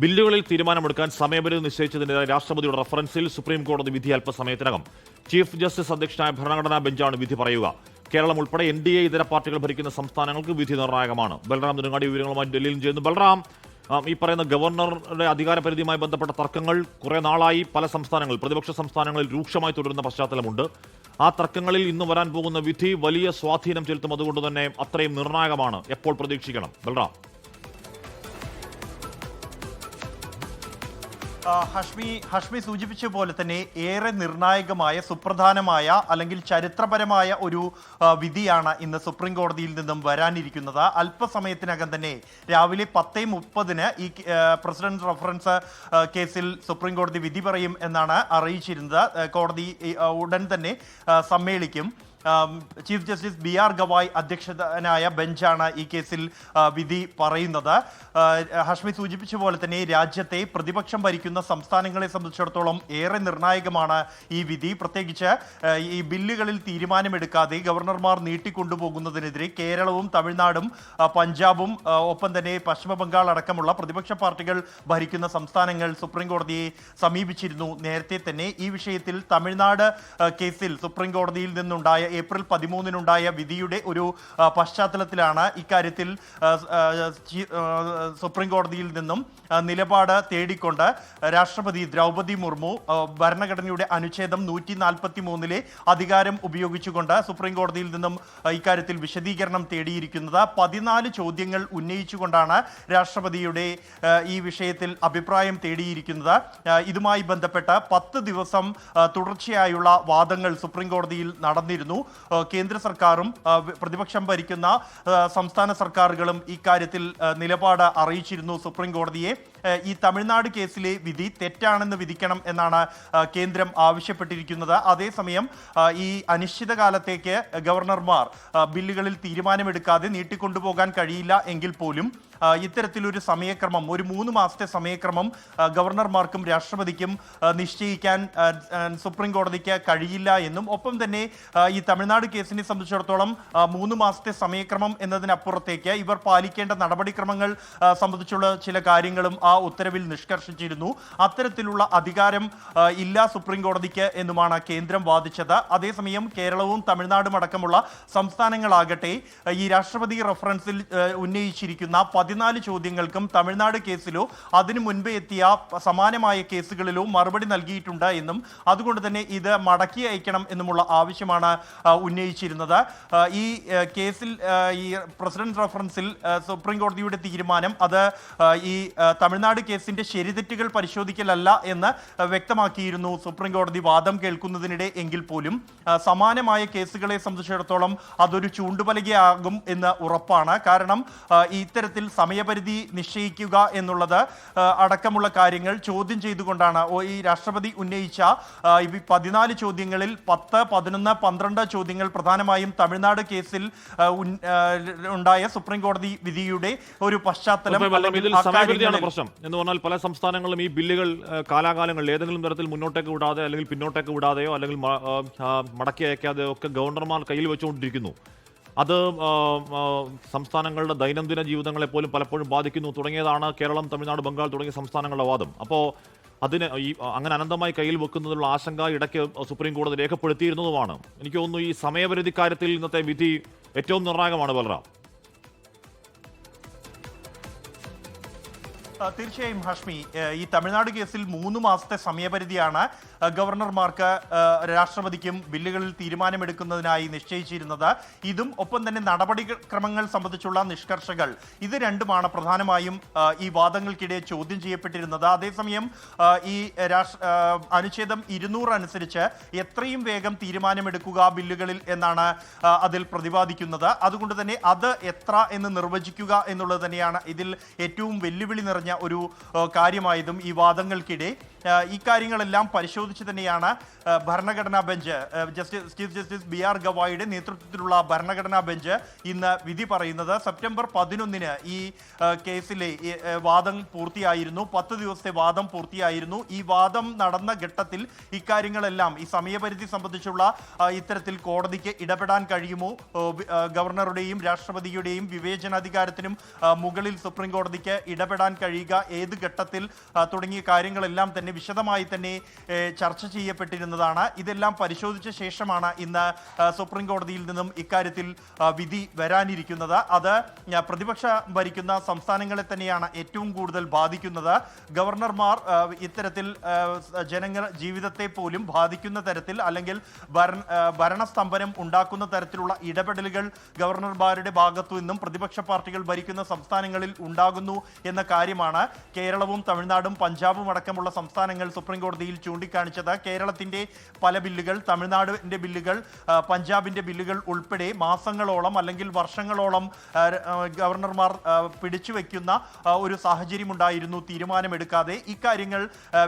ബില്ലുകളിൽ തീരുമാനമെടുക്കാൻ സമയപരിധി നിശ്ചയിച്ചതിനെതിരെ രാഷ്ട്രപതിയുടെ റഫറൻസിൽ സുപ്രീം കോടതി വിധി അല്പസമയത്തിനകം. ചീഫ് ജസ്റ്റിസ് അധ്യക്ഷനായ ഭരണഘടനാ ബെഞ്ചാണ് വിധി പറയുക. കേരളം ഉൾപ്പെടെ എൻ ഡി എ ഇതര പാർട്ടികൾ ഭരിക്കുന്ന സംസ്ഥാനങ്ങൾക്ക് വിധി നിർണായകമാണ്. ബൽറാം നെടുങ്ങാടി വിവരങ്ങളുമായി ഡൽഹിയിൽ ചെയ്യുന്നു ബൽറാം ഈ പറയുന്ന ഗവർണറുടെ അധികാര പരിധിയുമായി ബന്ധപ്പെട്ട തർക്കങ്ങൾ കുറെ നാളായി പല സംസ്ഥാനങ്ങളിൽ പ്രതിപക്ഷ സംസ്ഥാനങ്ങളിൽ രൂക്ഷമായി തുടരുന്ന പശ്ചാത്തലമുണ്ട്. ആ തർക്കങ്ങളിൽ ഇന്ന് വരാൻ പോകുന്ന വിധി വലിയ സ്വാധീനം ചെലുത്തും അതുകൊണ്ട് തന്നെ അത്രയും നിർണായകമാണ്. എപ്പോൾ പ്രതീക്ഷിക്കണം? ബൽറാം. ഹഷ്മി ഹഷ്മി സൂചിപ്പിച്ച പോലെ തന്നെ ഏറെ നിർണായകമായ സുപ്രധാനമായ അല്ലെങ്കിൽ ചരിത്രപരമായ ഒരു വിധിയാണ് ഇന്ന് സുപ്രീം കോടതിയിൽ നിന്നും വരാനിരിക്കുന്നത്. അല്പസമയത്തിനകം തന്നെ രാവിലെ പത്തേ മുപ്പതിന് ഈ പ്രസിഡന്റ് റഫറൻസ് കേസിൽ സുപ്രീം കോടതി വിധി പറയും എന്നാണ് അറിയിച്ചിരുന്നത്. കോടതി ഉടൻ തന്നെ സമ്മേളിക്കും. Chief justice B R Gavai അധ്യക്ഷനായ ബെഞ്ചാണ് ഈ കേസിൽ വിധി പറയുന്നത്. ഹഷ്മി സൂചിപ്പിച്ച പോലെ തന്നെ രാജ്യത്തെ പ്രതിപക്ഷം ഭരിക്കുന്ന സംസ്ഥാനങ്ങളെ സംബന്ധിച്ചിടത്തോളം ഏറെ നിർണായകമാണ് ഈ വിധി. പ്രത്യേകിച്ച് ഈ ബില്ലുകളിൽ തീരുമാനമെടുക്കാതെ ഗവർണർമാർ നീട്ടിക്കൊണ്ടുപോകുന്നതിനെതിരെ കേരളവും തമിഴ്നാടും പഞ്ചാബും ഒപ്പം തന്നെ പശ്ചിമ ബംഗാൾ അടക്കമുള്ള പ്രതിപക്ഷ പാർട്ടികൾ ഭരിക്കുന്ന സംസ്ഥാനങ്ങൾ സുപ്രീം കോടതിയെ സമീപിച്ചിരുന്നു. നേരത്തെ തന്നെ ഈ വിഷയത്തിൽ തമിഴ്നാട് കേസിൽ സുപ്രീം കോടതിയിൽ നിന്നുണ്ടായ ഏപ്രിൽ പതിമൂന്നിനുണ്ടായ വിധിയുടെ ഒരു പശ്ചാത്തലത്തിലാണ് ഇക്കാര്യത്തിൽ സുപ്രീം കോടതിയിൽ നിന്നും നിലപാട് തേടിക്കൊണ്ട് രാഷ്ട്രപതി ദ്രൗപതി മുർമു ഭരണഘടനയുടെ അനുച്ഛേദം നൂറ്റി നാൽപ്പത്തി മൂന്നിലെ അധികാരം ഉപയോഗിച്ചുകൊണ്ട് സുപ്രീം കോടതിയിൽ നിന്നും ഇക്കാര്യത്തിൽ വിശദീകരണം തേടിയിരിക്കുന്നത്. പതിനാല് ചോദ്യങ്ങൾ ഉന്നയിച്ചുകൊണ്ടാണ് രാഷ്ട്രപതിയുടെ ഈ വിഷയത്തിൽ അഭിപ്രായം തേടിയിരിക്കുന്നത്. ഇതുമായി ബന്ധപ്പെട്ട് പത്ത് ദിവസം തുടർച്ചയായുള്ള വാദങ്ങൾ സുപ്രീം കോടതിയിൽ നടന്നിരുന്നു. ആ, കേന്ദ്ര സർക്കാരും പ്രതിപക്ഷം ഭരിക്കുന്ന സംസ്ഥാന സർക്കാരുകളും ഇക്കാര്യത്തിൽ നിലപാട് അറിയിച്ചിരുന്നു സുപ്രീം കോടതിയെ. ഈ തമിഴ്നാട് കേസിലെ വിധി തെറ്റാണെന്ന് വിധിക്കണം എന്നാണ് കേന്ദ്രം ആവശ്യപ്പെട്ടിരിക്കുന്നത്. അതേസമയം ഈ അനിശ്ചിതകാലത്തേക്ക് ഗവർണർമാർ ബില്ലുകളിൽ തീരുമാനമെടുക്കാതെ നീട്ടിക്കൊണ്ടുപോകാൻ കഴിയില്ല എങ്കിൽ പോലും ഇത്തരത്തിലൊരു സമയക്രമം ഒരു മൂന്ന് മാസത്തെ സമയക്രമം ഗവർണർമാർക്കും രാഷ്ട്രപതിക്കും നിശ്ചയിക്കാൻ സുപ്രീം കോടതിക്ക് കഴിയില്ല എന്നും ഒപ്പം തന്നെ ഈ തമിഴ്നാട് കേസിനെ സംബന്ധിച്ചിടത്തോളം മൂന്ന് മാസത്തെ സമയക്രമം എന്നതിനപ്പുറത്തേക്ക് ഇവർ പാലിക്കേണ്ട നടപടിക്രമങ്ങൾ സംബന്ധിച്ചുള്ള ചില കാര്യങ്ങളും ആ ഉത്തരവിൽ നിഷ്കർഷിച്ചിരുന്നു. അത്തരത്തിലുള്ള അധികാരം ഇല്ല സുപ്രീം കോടതിക്ക് എന്നുമാണ് കേന്ദ്രം വാദിച്ചത്. അതേസമയം കേരളവും തമിഴ്നാടും അടക്കമുള്ള സംസ്ഥാനങ്ങളാകട്ടെ ഈ രാഷ്ട്രപതി റഫറൻസിൽ ഉന്നയിച്ചിരിക്കുന്ന പതിനാല് ചോദ്യങ്ങൾക്കും തമിഴ്നാട് കേസിലോ അതിനു മുൻപ് എത്തിയ സമാനമായ കേസുകളിലോ മറുപടി നൽകിയിട്ടുണ്ട് എന്നും അതുകൊണ്ട് തന്നെ ഇത് മടക്കി അയക്കണം എന്നുമുള്ള ആവശ്യമാണ് ഉന്നയിച്ചിരുന്നത്. ഈ കേസിൽ ഈ പ്രസിഡന്റ് റഫറൻസിൽ സുപ്രീം കോടതിയുടെ തീരുമാനം അത് ഈ ആ, തമിഴ്നാട് കേസിന്റെ ശരിതെറ്റുകൾ പരിശോധിക്കലല്ല എന്ന് വ്യക്തമാക്കിയിരുന്നു. സുപ്രീം കോടതി വാദം കേൾക്കുന്നതിനിടെ എങ്കിൽ പോലും സമാനമായ കേസുകളെ സംബന്ധിച്ചിടത്തോളം അതൊരു ചൂണ്ടുപലകയാകും എന്ന് ഉറപ്പാണ്. കാരണം ഇത്തരത്തിൽ സമയപരിധി നിശ്ചയിക്കുക എന്നുള്ളത് അടക്കമുള്ള കാര്യങ്ങൾ ചോദ്യം ചെയ്തുകൊണ്ടാണ്. ഈ രാഷ്ട്രപതി ഉന്നയിച്ച ഈ പതിനാല് ചോദ്യങ്ങളിൽ പത്ത് പതിനൊന്ന് പന്ത്രണ്ട് ചോദ്യങ്ങൾ പ്രധാനമായും തമിഴ്നാട് കേസിൽ ഉണ്ടായ സുപ്രീം കോടതി വിധിയുടെ ഒരു പശ്ചാത്തലം അല്ലെങ്കിൽ പ്രശ്നം എന്ന് പറഞ്ഞാൽ പല സംസ്ഥാനങ്ങളിലും ഈ ബില്ലുകൾ കാലാകാലങ്ങളിൽ ഏതെങ്കിലും തരത്തിൽ മുന്നോട്ടേക്ക് വിടാതെ അല്ലെങ്കിൽ പിന്നോട്ടേക്ക് വിടാതെയോ അല്ലെങ്കിൽ മടക്കി അയക്കാതെയോ ഒക്കെ ഗവർണർമാർ കയ്യിൽ വെച്ചുകൊണ്ടിരിക്കുന്നു. അത് സംസ്ഥാനങ്ങളുടെ ദൈനംദിന ജീവിതങ്ങളെ പോലും പലപ്പോഴും ബാധിക്കുന്നു. തുടങ്ങിയതാണ് കേരളം തമിഴ്നാട് ബംഗാൾ തുടങ്ങിയ സംസ്ഥാനങ്ങളുടെ വാദം. അപ്പോൾ അതിന് ഈ അങ്ങനെ അനന്തമായി കയ്യിൽ വെക്കുന്നതിനുള്ള ആശങ്ക ഇടയ്ക്ക് സുപ്രീം കോടതി രേഖപ്പെടുത്തിയിരുന്നതുമാണ്. എനിക്ക് തോന്നുന്നു ഈ സമയപരിധി കാര്യത്തിൽ ഇന്നത്തെ വിധി ഏറ്റവും നിർണായകമാണ് ബലറാം തീർച്ചയായും ഹാഷ്മി. ഈ തമിഴ്നാട് കേസിൽ മൂന്ന് മാസത്തെ സമയപരിധിയാണ് ഗവർണർമാർക്ക് രാഷ്ട്രപതിക്കും ബില്ലുകളിൽ തീരുമാനമെടുക്കുന്നതിനായി നിശ്ചയിച്ചിരുന്നത്. ഇതും ഒപ്പം തന്നെ നടപടിക്രമങ്ങൾ സംബന്ധിച്ചുള്ള നിഷ്കർഷകൾ. ഇത് രണ്ടുമാണ് പ്രധാനമായും ഈ വാദങ്ങൾക്കിടെ ചോദ്യം ചെയ്യപ്പെട്ടിരുന്നത്. അതേസമയം ഈ അനുച്ഛേദം ഇരുന്നൂറ് അനുസരിച്ച് എത്രയും വേഗം തീരുമാനമെടുക്കുക ബില്ലുകളിൽ എന്നാണ് അതിൽ പ്രതിപാദിക്കുന്നത്. അതുകൊണ്ട് തന്നെ അത് എത്ര എന്ന് നിർവചിക്കുക എന്നുള്ളത് തന്നെയാണ് ഇതിൽ ഏറ്റവും വെല്ലുവിളി നിറഞ്ഞ ഒരു ആ, കാര്യമായതും ഈ വാദങ്ങൾക്കിടെ ആ, ഇക്കാര്യങ്ങളെല്ലാം പരിശോധിച്ച് തന്നെയാണ് ഭരണഘടനാ bench justice chief justice B R ഗവായിയുടെ നേതൃത്വത്തിലുള്ള ഭരണഘടനാ ബെഞ്ച് ഇന്ന് വിധി പറയുന്നത്. സെപ്റ്റംബർ പതിനൊന്നിന് ഈ കേസിലെ ഈ, വാദം പൂർത്തിയായിരുന്നു. പത്ത് ദിവസത്തെ വാദം പൂർത്തിയായിരുന്നു. ഈ വാദം നടന്ന ഘട്ടത്തിൽ ഇക്കാര്യങ്ങളെല്ലാം ഈ സമയപരിധി സംബന്ധിച്ചുള്ള ഇത്തരത്തിൽ കോടതിക്ക് ഇടപെടാൻ കഴിയുമോ? ഗവർണറുടെയും രാഷ്ട്രപതിയുടെയും വിവേചനാധികാരത്തിനും മുകളിൽ സുപ്രീം കോടതിക്ക് ഇടപെടാൻ കഴിയുക? ഏത് ഘട്ടത്തിൽ തുടങ്ങിയ കാര്യങ്ങളെല്ലാം തന്നെ വിശദമായി തന്നെ ചർച്ച ചെയ്യപ്പെട്ടിരുന്നതാണ്. ഇതെല്ലാം പരിശോധിച്ച ശേഷമാണ് ഇന്ന് സുപ്രീം കോടതിയിൽ നിന്നും ഇക്കാര്യത്തിൽ വിധി വരാനിരിക്കുന്നത്. അത് പ്രതിപക്ഷ ഭരിക്കുന്ന സംസ്ഥാനങ്ങളെ തന്നെയാണ് ഏറ്റവും കൂടുതൽ ബാധിക്കുന്നത്. ഗവർണർമാർ ഇത്തരത്തിൽ ജനങ്ങൾ ജീവിതത്തെ പോലും ബാധിക്കുന്ന തരത്തിൽ അല്ലെങ്കിൽ ഭരണ ഭരണസ്തംഭനം ഉണ്ടാക്കുന്ന തരത്തിലുള്ള ഇടപെടലുകൾ ഗവർണർമാരുടെ ഭാഗത്തു നിന്നും പ്രതിപക്ഷ പാർട്ടികൾ ഭരിക്കുന്ന സംസ്ഥാനങ്ങളിൽ ഉണ്ടാകുന്നു എന്ന കാര്യമാണ് കേരളവും തമിഴ്നാടും പഞ്ചാബും അടക്കമുള്ള സംസ്ഥാനങ്ങൾ സുപ്രീം കോടതിയിൽ ചൂണ്ടിക്കാണിച്ചത് കേരളത്തിന്റെ പല ബില്ലുകൾ തമിഴ്നാടിന്റെ ബില്ലുകൾ പഞ്ചാബിന്റെ ബില്ലുകൾ ഉൾപ്പെടെ മാസങ്ങളോളം അല്ലെങ്കിൽ വർഷങ്ങളോളം ഗവർണർമാർ പിടിച്ചു വയ്ക്കുന്ന ഒരു സാഹചര്യം ഉണ്ടായിരുന്നു തീരുമാനമെടുക്കാതെ. ഇക്കാര്യങ്ങൾ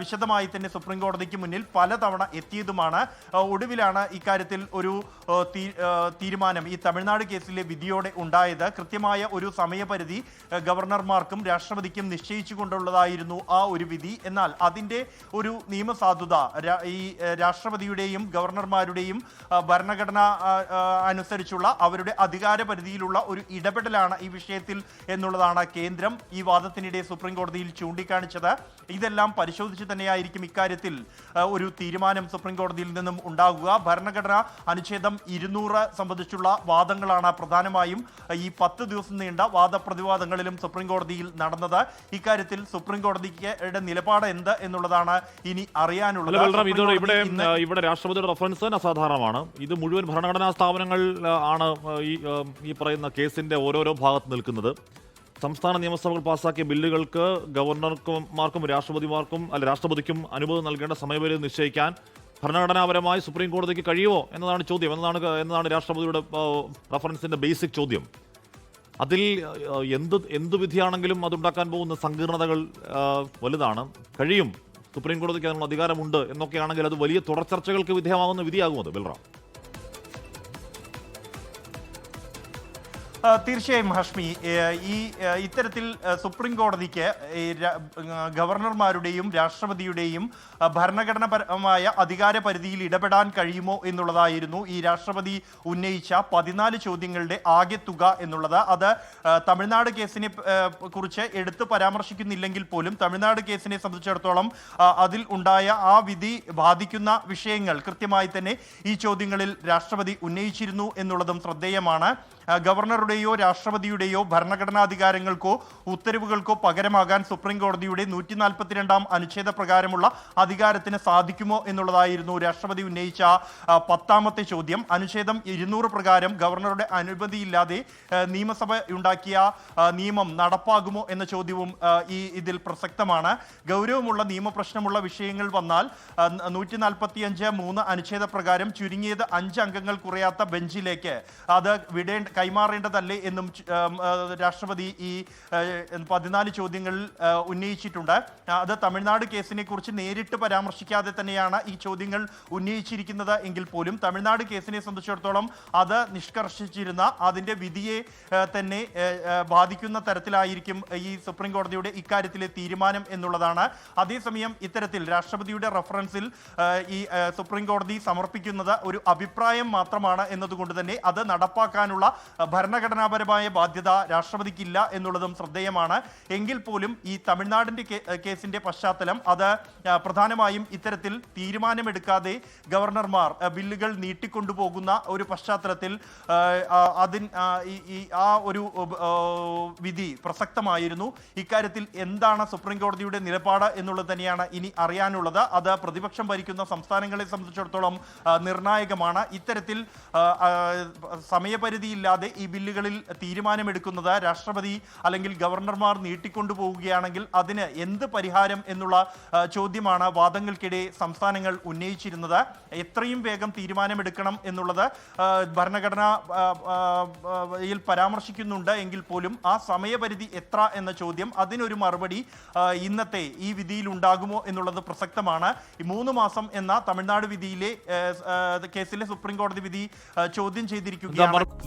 വിശദമായി തന്നെ സുപ്രീം കോടതിക്ക് മുന്നിൽ പലതവണ എത്തിയതുമാണ് ഒടുവിലാണ് ഇക്കാര്യത്തിൽ ഒരു തീരുമാനം ഈ തമിഴ്നാട് കേസിലെ വിധിയോടെ ഉണ്ടായത്. കൃത്യമായ ഒരു സമയപരിധി ഗവർണർമാർക്കും രാഷ്ട്രപതിക്കും നിശ്ചയിച്ചു കൊണ്ടുള്ളതായിരുന്നു ആ ഒരു വിധി. എന്നാൽ അതിന്റെ ഒരു നിയമസാധുത ഈ രാഷ്ട്രപതിയുടെയും ഗവർണർമാരുടെയും ഭരണഘടന അനുസരിച്ചുള്ള അവരുടെ അധികാര പരിധിയിലുള്ള ഒരു ഇടപെടലാണ് ഈ വിഷയത്തിൽ എന്നുള്ളതാണ് കേന്ദ്രം ഈ വാദത്തിനിടെ സുപ്രീം കോടതിയിൽ ചൂണ്ടിക്കാണിച്ചത്. ഇതെല്ലാം പരിശോധിച്ച് തന്നെയായിരിക്കും ഇക്കാര്യത്തിൽ ഒരു തീരുമാനം സുപ്രീം കോടതിയിൽ നിന്നും ഉണ്ടാകുക ഭരണഘടന അനുച്ഛേദം ഇരുന്നൂറ് സംബന്ധിച്ചുള്ള വാദങ്ങളാണ് പ്രധാനമായും ഈ പത്ത് ദിവസം നീണ്ട വാദപ്രതിവാദങ്ങളിലും സുപ്രീം കോടതിയിൽ നടന്നത്. ഇക്കാര്യത്തിൽ സുപ്രീം കോടതിക്ക് നിലപാട് എന്ത് എന്നുള്ളതാണ് ഇനി അറിയാനുള്ളത്. ഇതോടെ ഇവിടെ ഇവിടെ രാഷ്ട്രപതിയുടെ റഫറൻസ് തന്നെ അസാധാരണമാണ്. ഇത് മുഴുവൻ ഭരണഘടനാ സ്ഥാപനങ്ങൾ ആണ് ഈ ഈ പറയുന്ന കേസിന്റെ ഓരോരോ ഭാഗത്ത് നിൽക്കുന്നത്. സംസ്ഥാന നിയമസഭകൾ പാസാക്കിയ ബില്ലുകൾക്ക് ഗവർണർമാർക്കും രാഷ്ട്രപതിമാർക്കും അല്ല രാഷ്ട്രപതിക്കും അനുമതി നൽകേണ്ട സമയപരിധി നിശ്ചയിക്കാൻ ഭരണഘടനാപരമായി സുപ്രീം കോടതിക്ക് കഴിയുമോ എന്നതാണ് ചോദ്യം. എന്നതാണ് എന്നതാണ് രാഷ്ട്രപതിയുടെ റഫറൻസിന്റെ ബേസിക് ചോദ്യം. അതിൽ എന്ത് എന്ത് വിധിയാണെങ്കിലും അതുണ്ടാക്കാൻ പോകുന്ന സങ്കീർണതകൾ വലുതാണ്. കഴിയും. സുപ്രീം കോടതിക്ക് അതിനുള്ള അധികാരമുണ്ട് എന്നൊക്കെയാണെങ്കിൽ അത് വലിയ തുടർ ചർച്ചകൾക്ക് വിധേയമാകുന്ന വിധിയാകും അത് ബൽറാം. തീർച്ചയായും ഹഷ്മി. ഈ ഇത്തരത്തിൽ സുപ്രീം കോടതിക്ക് ഗവർണർമാരുടെയും രാഷ്ട്രപതിയുടെയും ഭരണഘടനാപരമായ അധികാര പരിധിയിൽ ഇടപെടാൻ കഴിയുമോ എന്നുള്ളതായിരുന്നു ഈ രാഷ്ട്രപതി ഉന്നയിച്ച പതിനാല് ചോദ്യങ്ങളുടെ ആകെ തുക എന്നുള്ളത്. അത് തമിഴ്നാട് കേസിനെ കുറിച്ച് എടുത്ത് പരാമർശിക്കുന്നില്ലെങ്കിൽ പോലും തമിഴ്നാട് കേസിനെ സംബന്ധിച്ചിടത്തോളം അതിൽ ഉണ്ടായ ആ വിധി ബാധിക്കുന്ന വിഷയങ്ങൾ കൃത്യമായി തന്നെ ഈ ചോദ്യങ്ങളിൽ രാഷ്ട്രപതി ഉന്നയിച്ചിരുന്നു എന്നുള്ളതും ശ്രദ്ധേയമാണ്. ഗവർണറുടെയോ രാഷ്ട്രപതിയുടെയോ ഭരണഘടനാധികാരങ്ങൾക്കോ ഉത്തരവുകൾക്കോ പകരമാകാൻ സുപ്രീം കോടതിയുടെ നൂറ്റി നാൽപ്പത്തിരണ്ടാം അനുച്ഛേദ പ്രകാരമുള്ള അധികാരത്തിന് സാധിക്കുമോ എന്നുള്ളതായിരുന്നു രാഷ്ട്രപതി ഉന്നയിച്ച പത്താമത്തെ ചോദ്യം. അനുച്ഛേദം ഇരുന്നൂറ് പ്രകാരം ഗവർണറുടെ അനുമതിയില്ലാതെ നിയമസഭ ഉണ്ടാക്കിയ നിയമം നടപ്പാകുമോ എന്ന ചോദ്യവും ഈ ഇതിൽ പ്രസക്തമാണ്. ഗൗരവമുള്ള നിയമപ്രശ്നമുള്ള വിഷയങ്ങൾ വന്നാൽ നൂറ്റി നാൽപ്പത്തി അഞ്ച് മൂന്ന് അനുച്ഛേദ പ്രകാരം ചുരുങ്ങിയത് അഞ്ച് അംഗങ്ങൾ കുറയാത്ത ബെഞ്ചിലേക്ക്. അത് വിടേണ്ട കൈമാറേണ്ടതല്ലേ എന്നും രാഷ്ട്രപതി ഈ പതിനാല് ചോദ്യങ്ങളിൽ ഉന്നയിച്ചിട്ടുണ്ട്. അത് തമിഴ്നാട് കേസിനെ കുറിച്ച് നേരിട്ട് പരാമർശിക്കാതെ തന്നെയാണ് ഈ ചോദ്യങ്ങൾ ഉന്നയിച്ചിരിക്കുന്നത് എങ്കിൽ പോലും തമിഴ്നാട് കേസിനെ സംബന്ധിച്ചിടത്തോളം അത് നിഷ്കർഷിച്ചിരുന്ന അതിന്റെ വിധിയെ തന്നെ ബാധിക്കുന്ന തരത്തിലായിരിക്കും ഈ സുപ്രീം കോടതിയുടെ ഇക്കാര്യത്തിലെ തീരുമാനം എന്നുള്ളതാണ്. അതേസമയം ഇത്തരത്തിൽ രാഷ്ട്രപതിയുടെ റഫറൻസിൽ ഈ സുപ്രീം കോടതി സമർപ്പിക്കുന്നത് ഒരു അഭിപ്രായം മാത്രമാണ് എന്നതുകൊണ്ട് തന്നെ അത് നടപ്പാക്കാനുള്ള ഭരണഘടനാപരമായ ബാധ്യത രാഷ്ട്രപതിക്കില്ല എന്നുള്ളതും ശ്രദ്ധേയമാണ്. എങ്കിൽ പോലും ഈ തമിഴ്നാടിന്റെ കേസിന്റെ പശ്ചാത്തലം അത് പ്രധാനമായും ഇത്തരത്തിൽ തീരുമാനമെടുക്കാതെ ഗവർണർമാർ ബില്ലുകൾ നീട്ടിക്കൊണ്ടുപോകുന്ന ഒരു പശ്ചാത്തലത്തിൽ അതിൻ ഈ- ആ ഒരു വിധി പ്രസക്തമായിരുന്നു. ഇക്കാര്യത്തിൽ എന്താണ് സുപ്രീം കോടതിയുടെ നിലപാട് എന്നുള്ളത് തന്നെയാണ് ഇനി അറിയാനുള്ളത്. അത് പ്രതിപക്ഷം ഭരിക്കുന്ന സംസ്ഥാനങ്ങളെ സംബന്ധിച്ചിടത്തോളം നിർണായകമാണ്. ഇത്തരത്തിൽ സമയപരിധിയില്ലാതെ അല്ലാതെ ഈ ബില്ലുകളിൽ തീരുമാനമെടുക്കുന്നത് രാഷ്ട്രപതി അല്ലെങ്കിൽ ഗവർണർമാർ നീട്ടിക്കൊണ്ടു പോവുകയാണെങ്കിൽ അതിന് എന്ത് പരിഹാരം എന്നുള്ള ചോദ്യമാണ് വാദങ്ങൾക്കിടെ സംസ്ഥാനങ്ങൾ ഉന്നയിച്ചിരുന്നത്. എത്രയും വേഗം തീരുമാനമെടുക്കണം എന്നുള്ളത് ഭരണഘടനയിൽ പരാമർശിക്കുന്നുണ്ട് എങ്കിൽ പോലും ആ സമയപരിധി എത്ര എന്ന ചോദ്യം അതിനൊരു മറുപടി ഇന്നത്തെ ഈ വിധിയിൽ ഉണ്ടാകുമോ എന്നുള്ളത് പ്രസക്തമാണ്. മൂന്ന് മാസം എന്ന തമിഴ്നാട് വിധിയിലെ കേസിലെ സുപ്രീം കോടതി വിധി ചോദ്യം ചെയ്തിരിക്കുകയാണ്. മറു-